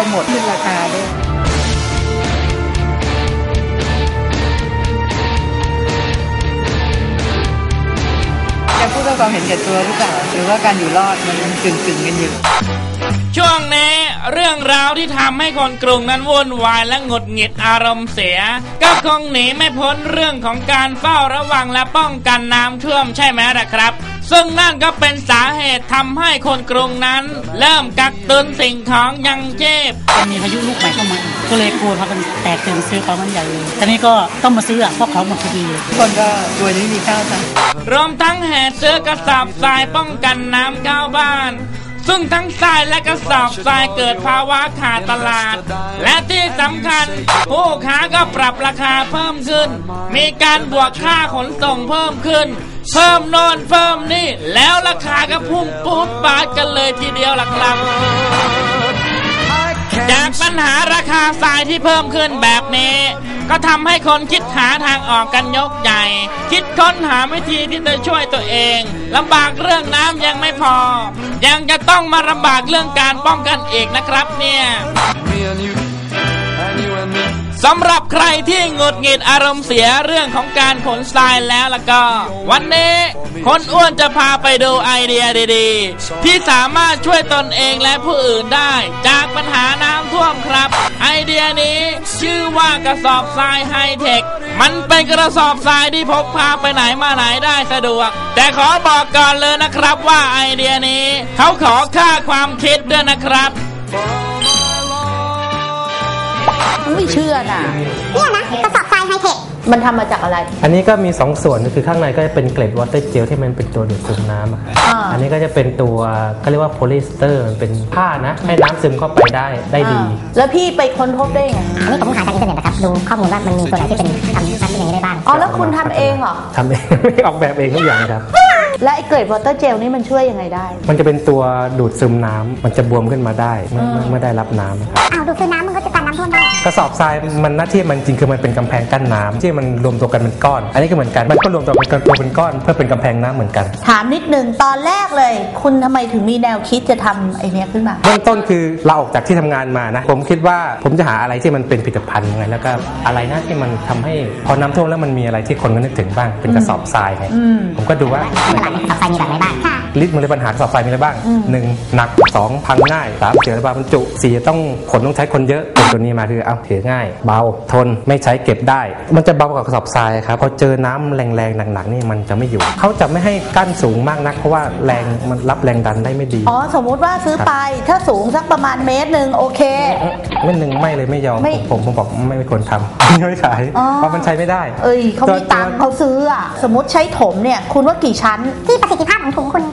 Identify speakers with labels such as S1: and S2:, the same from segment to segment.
S1: ก็หมดขึ้นราคาด้วยจะพูดว่าความเห็นแก่ตัวหรือเปล่าหรือว่าการอยู่รอดมันกึ่งกึ่งกันอยู่
S2: ช่วงนี้เรื่องราวที่ทำให้คนกรุงนั้นวุ่นวายและหงุดหงิดอารมณ์เสีย ก็คงหนีไม่พ้นเรื่องของการเฝ้าระวังและป้องกันน้ำท่วมใช่ไหมล่ะครับ ซึ่งนั่นก็เป็นสาเหตุทำให้คนกรุงนั้น เริ่มกักตุนสิ่งของยังชีพ
S3: จะมีพายุลูกใหม่เข้ามาอีกก็เลยกลัวพากันแตกตื่นซื้อของมันใหญ่เลยตอนนี้ก็ต้องมาซื้ออะเพราะของหมดพอดีเลย
S1: ทุกคนก็กลัวที่ไม่มีข้าวทาน
S2: รวมทั้งแห่ซื้อกระสอบทรายป้องกันน้ำเข้าบ้าน ซึ่งทั้งทรายและกระสอบทรายเกิดภาวะขาดตลาด และที่สำคัญ ผู้ค้าก็ปรับราคาเพิ่มขึ้น มีการบวกค่าขนส่งเพิ่มขึ้น เพิ่มโนนเพิ่มนี่ แล้วราคาก็พุ่งปุ๊บปาทกันเลยทีเดียวล่ะครับ จากปัญหาราคาทรายที่เพิ่มขึ้นแบบนี้ ก็ทำให้คนคิดหาทางออกกันยกใหญ่ คิดค้นหาวิธีที่จะช่วยตัวเองลำบากเรื่องน้ำยังไม่พอ ยังจะต้องมาลำบากเรื่องการป้องกันอีกนะครับเนี่ย สำหรับใครที่หงุดหงิดอารมณ์เสียเรื่องของการขนทรายแล้วล่ะก็ วันนี้คนอ้วนจะพาไปดูไอเดียดีๆ ที่สามารถช่วยตนเองและผู้อื่นได้ จากปัญหาน้ำท่วมครับ ไอเดียนี้ชื่อว่ากระสอบทรายไฮเทค มันเป็นกระสอบทรายที่พกพาไปไหนมาไหนได้สะดวก แต่ขอบอกก่อนเลยนะครับว่าไอเดียนี้ เขาขอค่าความคิดด้วยนะครับ
S4: ไม่เชื่อน่ะ
S5: เนี่ยนะกระสอบทรายไฮเทค
S4: มันทำมาจากอะไร
S6: อันนี้ก็มี 2 ส่วนก็คือข้างในก็จะเป็นเกล็ดวอเตอร์เจลที่มันเป็นตัวดูดซึมน้ำอะครับ
S4: อ่า
S6: อันนี้ก็จะเป็นตัวก็เรียกว่าโพลีสเตอร์มันเป็นผ้านะ ให้น้ำซึมเข้าไปได้ได้ดี
S4: อ่าแล้วพี่ไปค้นพบได้ไง
S5: อันนี้ผมหาจากอินเทอร์เน็ตนะครับ ดูข้อมูลว่ามันมีตัวไหนที่เป็นทำทำอย่างนี้ได้บ้าง
S4: อ๋อแล้วคุณทำเองเหรอ
S6: ทำเอง ออกแบบเองทุกอย่างครับ
S4: และไอ้เกรดวอเตอร์เจลนี่มันช่วยยังไงได้
S6: มันจะเป็นตัวดูดซึมน้ำมันจะบวมขึ้นมาได้เมื่อเมื่อเมื่อได้รับน้ำนะครับ
S5: อ้าวดูดซึมน้ำมันก็จะกันน้ำท่วมได้
S6: กระสอบทรายมันหน้าที่มันจริงคือมันเป็นกำแพงกั้นน้ำที่มันรวมตัวกันเป็นก้อน อันนี้ก็เหมือนกันมันก็รวมตัวเป็นตัวเป็นก้อน เพื่อเป็นกำแพงน้ำเหมือนกัน
S4: ถามนิดหนึ่งตอนแรกเลย คุณทำไมถึงมีแนวคิดจะทำไอ้เนี้ยขึ้นมา
S6: เบื้องต้นคือเราออกจากที่ทำงานมานะผมคิดว่าผมจะหาอะไรที่มันเป็นผลิตภัณฑ์ไงแล้วก็อะไรนะที่มันทำให้พอน้ำท่วมแล้วมันมีอะไรที่คนก็นึกถึงบ้างเป็นกระสอบทรายไง
S4: อืม
S6: ผมก็ดูว่า
S5: ตลาดกระสอบทรายมีแบบไหนบ้างค่ะ
S6: ลิตรมันเลยปัญหากระสอบทรายมีอะไรบ้างหนึ่งหนักสองพังง่ายสามเสียระบายบรรจุสี่ต้องขนต้องใช้คนเยอะเป็นตัวนี้มาคือเอาถือง่าย เบาทนไม่ใช้เก็บได้ มันจะเบากว่ากระสอบทรายครับพอเจอน้ำแรงๆหนักๆนี่มันจะไม่อยู่เขาจะไม่ให้กั้นสูงมากนัก เพราะว่าแรงมันรับแรงดันได้ไม่ดี
S4: อ๋อสมมุติว่าซื้อไปถ้าสูงสักประมาณเมตรหนึ่งโอเค
S6: เม่นหนึ่งไม่เลยไม่ยอม
S4: ไม่
S6: ผมผมผมบอกไม่ไม่ควรทำไม่ขาย
S4: อ๋อ
S6: เพราะมันใช้ไม่ได้
S4: เอ้ยเขามีตังค์เขาซื้ออะสมมติใช้ถมเนี่ยคุณว่ากี่ชั้น
S5: ที่ประสิทธิภาพของถุงคุณ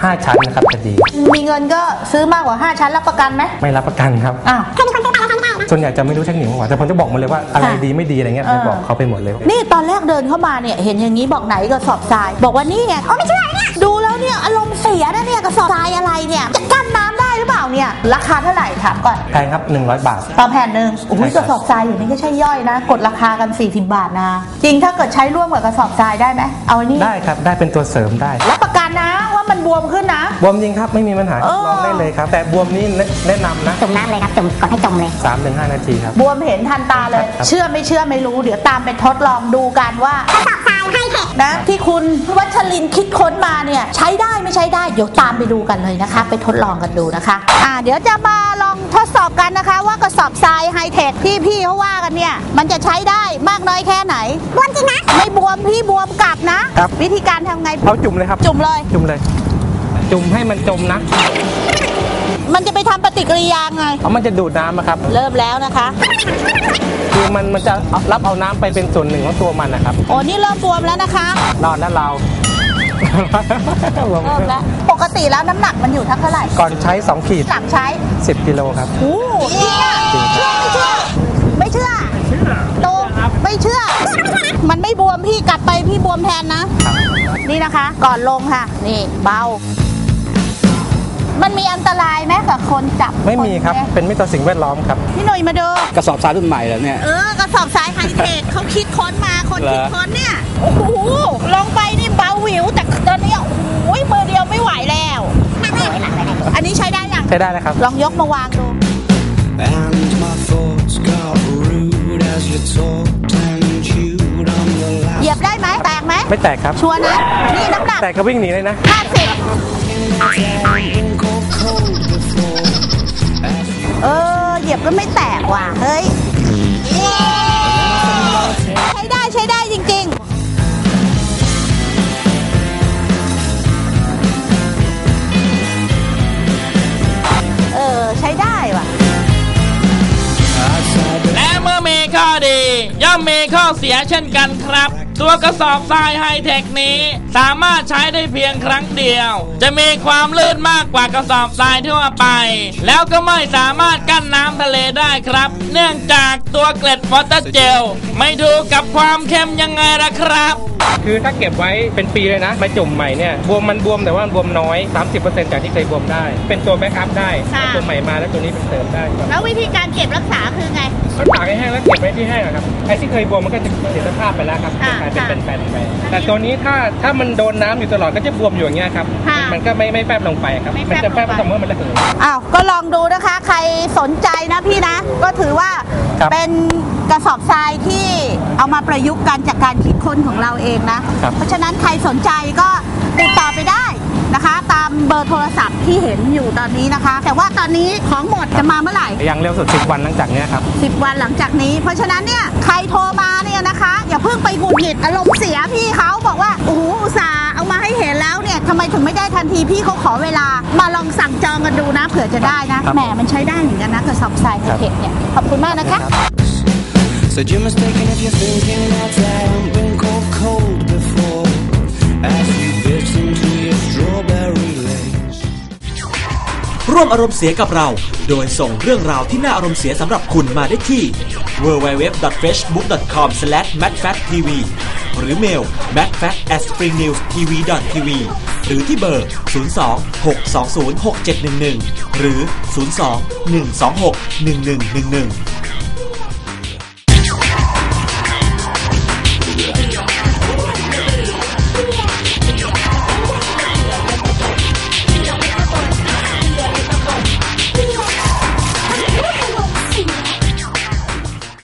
S5: ใช้ได้
S6: ห้าชั้นนะครับจะดี
S4: มีเงินก็ซื้อมากกว่า 5 ชั้นรับประกันไหม
S6: ไม่รับประกันครับ
S4: อ้าว
S5: เคยมีคนซื้อไปแล้วใช้ไม่ได้นะ
S6: ส่วนใหญ่จะไม่รู้เทคนิคของหวานแต่ผมจะบอกหมาเลยว่าอะไร
S4: ค่ะ
S6: ดีไม่ดีอะไรเงี้ย
S4: เออ
S6: จะบอกเขาไปหมดเลย
S4: นี่ตอนแรกเดินเข้ามาเนี่ยเห็นอย่างนี้บอกไหนกระสอบทราย บอกว่านี่ไงโอ้ไม่เชื่อเนี่ยดูแล้วเนี่ยอารมณ์เสียนะเนี่ยกระสอบทรายอะไรเนี่ยจะกั้นน้ำได้หรือเปล่าเนี่ยราคาเท่าไหร่ถามก่อน
S6: แพงครับ 100 บาท
S4: ต่อแผ่นหนึ่งโอ้ย
S6: ใช่
S4: ก
S6: ครับ
S4: ระสอบทรายอยู่นี่ก็ใช่ย่อยนะ กดราคากัน 40 บาทนะ จริงถ้าเกิดใช้ร่วมกับกระสอบทรายได้ไหมเอาอันนี้
S6: ได้ครับได้เป็นตัวเสริมได้
S4: รับประกั นนะว่ามันบวมขึ้นนะ
S6: บวมจริงครับไม่มีปัญหา
S4: เออ
S6: ลองได้เลยครับ แต่บวมนี้แนะแนะนำนะ
S5: จุ่มน้ำเลยครับจุ่มกดให้จมเลย
S6: 3-5 นาทีครับ
S4: บวมเห็นทันตาเลย
S6: ครับ
S4: เชื่อไม่เชื่อไม่รู้ เดี๋ยวตามไปทดลองดูกันว่า
S5: กระสอบทรายไฮเทค
S4: นะที่คุณวัชรินทร์คิดค้นมาเนี่ยใช้ได้ไม่ใช้ได้เดี๋ยวตามไปดูกันเลยนะคะ ไปทดลองกันดูนะคะอ่าเดี๋ยวจะมาลองทดสอบกันนะคะ ว่ากระสอบทรายไฮเทคที่พี่เขาว่ากันเนี่ยมันจะใช้ได้มากน้อยแค่ไหน
S5: บวมจริงนะ
S4: ไม่บวม พี่บวมกลับนะ
S6: ครับ
S4: วิธีการทำไง
S6: เอาจุ่มเลยครับ
S4: จุ่มเลย
S6: จุ่มเลย จุ่มให้มันจมนะ
S4: มันจะไปทำปฏิกิริยาไง
S6: เพราะมันจะดูดน้ำอะครับ
S4: เริ่มแล้วนะคะ
S6: คือมันมันจะเอารับเอาน้ำไปเป็นส่วนหนึ่งของตัวมันนะครับ
S4: โอ้นี่เริ่มบวมแล้วนะคะ
S6: นอนแล้วเรา
S4: เริ่มแล้วปกติแล้วน้ำหนักมันอยู่เท่าไหร่
S6: ก่อนใช้ 2 ขีด
S4: หลังใช้
S6: 10กิโลครับ
S4: โอ้จริงอะ
S6: จริงครับ
S4: เชื่อไม่เชื่อ ไม่เชื่อโตไม่เชื่อ มันไม่บ วมพี่กลับไปพี่บวมแทนนะ นี่นะคะ ก่อนลงค่ะ นี่เบา มันมีอันตรายไหมกับคนจับ
S6: ไม่มีครับ
S4: นไห
S6: เป็นมิตรต่อสิ่งแวดล้อมครับ
S4: พี่หนุ่ยมาดู
S7: กระสอบทรายรุ่นใหม่แล้วเนี่ย
S4: เออกระสอบทรายไฮเทคเขาคิดค้นมาคน
S7: เหรอ
S4: คิดค้นเนี่ย โอ้โหลงไปนี่เบาหวิว แต่ตอนนี้โอ้โหมือเดียวไม่ไหวแล้วอันนี้ใช้ได้ยัง
S6: ใช้ได้เลยครับ
S4: ลองยกมาวางดู
S7: And my thoughts got rude as you talked
S4: ไหมไม่
S6: แตกครับ
S4: ชัวร์นะ นี่น้ำหนัก
S6: แตกก็วิ่งหนีเลยนะ
S4: ห้าสิบ
S7: been cold, cold before. As you
S4: เออ เหยียบก็ไม่แตกว่ะ เฮ้ย ใช้ได้ใช้ได้จริงๆเออใช้ได้ว่ะ
S7: outside the
S2: และเมื่อมีข้อดี ย่อมมีข้อเสียเช่นกันครับ ตัวกระสอบทรายไฮเทคนี้ สามารถใช้ได้เพียงครั้งเดียว จะมีความลื่นมากกว่ากระสอบทรายทั่วไป แล้วก็ไม่สามารถกั้นน้ำทะเลได้ครับ เนื่องจากตัวเกล็ดวอเตอร์เจลไม่ถูกกับความเค็มยังไงล่ะครับ
S6: คือถ้าเก็บไว้เป็นปีเลยนะมาจุ่มใหม่เนี่ยบวมมันบวมแต่ว่ามันบวมน้อย 30%จากที่เคยบวมได้ เป็นตัวแบ็กอัพได้
S4: ค่ะ
S6: เอาตัวใหม่มาแล้วตัวนี้เป็นเสริมได้ครับ
S4: แล้ววิธีการเก็บรักษาคือไง
S6: ก็ตากให้แห้งแล้วเก็บไว้ที่แห้งอะครับไอ้ที่เคยบวมมันก็จะเสียสภาพไปแล้วครับ
S4: ค่ะ
S6: กลายเป็น
S4: ค่ะ
S6: แผ่นๆไปแต่ตัวนี้ถ้าถ้ามันโดนน้ำอยู่ตลอดก็จะบวมอยู่อย่างเงี้ยครับ
S4: ค่ะ
S6: มันก็ไม่ไม่แฟบลงไปครับ
S4: ไม่แฟ
S6: มัน
S4: บ
S6: จะแฟบ
S4: ลงไป
S6: เสมอมันระเหย
S4: อ้าว ก็ลองดูนะคะ ใครสนใจนะพี่นะ ก็ถือว่า
S6: ครับ
S4: เป็นกระสอบทรายที่เอามาประยุกต์กันจากการคิดค้นของเราเองนะ
S6: ครับ
S4: เพราะฉะนั้นใครสนใจก็ติดต่อไปได้นะคะ ตามเบอร์โทรศัพท์ที่เห็นอยู่ตอนนี้นะคะ แต่ว่าตอนนี้ของหมดจะมาเมื่อไหร่
S6: อย่างเร็วสุด 10 วันหลังจากเนี้ยครับ
S4: 10 วันหลังจากนี้ เพราะฉะนั้นเนี่ยใครโทรมาเนี่ยนะคะ อย่าเพิ่งไปหงุดหงิดอารมณ์เสียพี่เขาบอกว่าโอ้โหอุตส่าห์เอามาให้เห็นแล้วเนี่ยทำไมถึงไม่ได้ทันทีพี่เขาขอเวลา มาลองสั่งจองกันดูนะเผื่อจะได้นะครับ แหมมันใช้ได้เหมือนกันนะกระสอบทรายไฮเทคเนี่ยขอบคุณมากนะคะ
S7: Said you're mistaken if you're thinking that I
S8: ร่วมอารมณ์เสียกับเรา โดยส่งเรื่องราวที่น่าอารมณ์เสียสำหรับคุณมาได้ที่ www.facebook.com/madfacttv หรือเมล madfact@springnewstv.tv หรือที่เบอร์ 02 620 6711 หรือ 02 126 1111